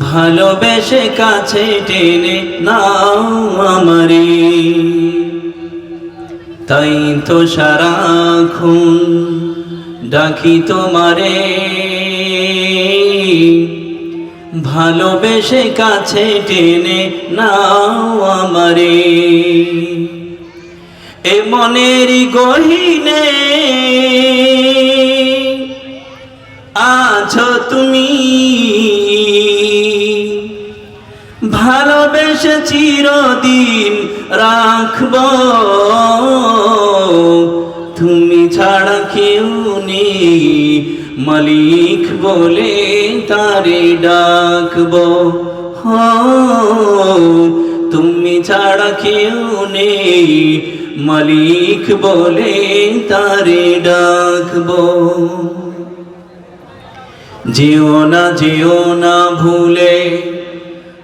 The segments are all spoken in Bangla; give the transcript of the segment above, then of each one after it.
ভালোবেসে কাছে টেনে নাও আমারে। তাই তো সারাক্ষণ ডাকি তোমারে। ভালোবেসে কাছে টেনে নাও আমারে। এ মনের গহিনে ভালোবেসে চিরদিন, রাখব। তুমি ছাড়া কেউ নেই, মালিক বলে তারে ডাকব। তুমি ছাড়া কেউ নেই, মালিক বলে তারে ডাকব। যেও না যেও না ভুলে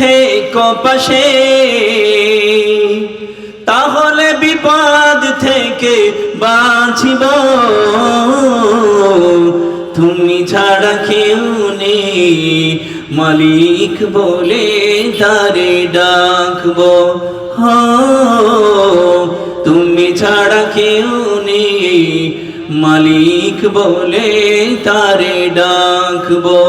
থেকো পাশে। তাহলে বিপদ থেকে বাঁচিব। তুমি ছাড়া কেউ নেই। মালিক বলে তারে ডাকবো। হো তুমি ছাড়া কেউ নেই। মালিক বলে তারে ডাকবো।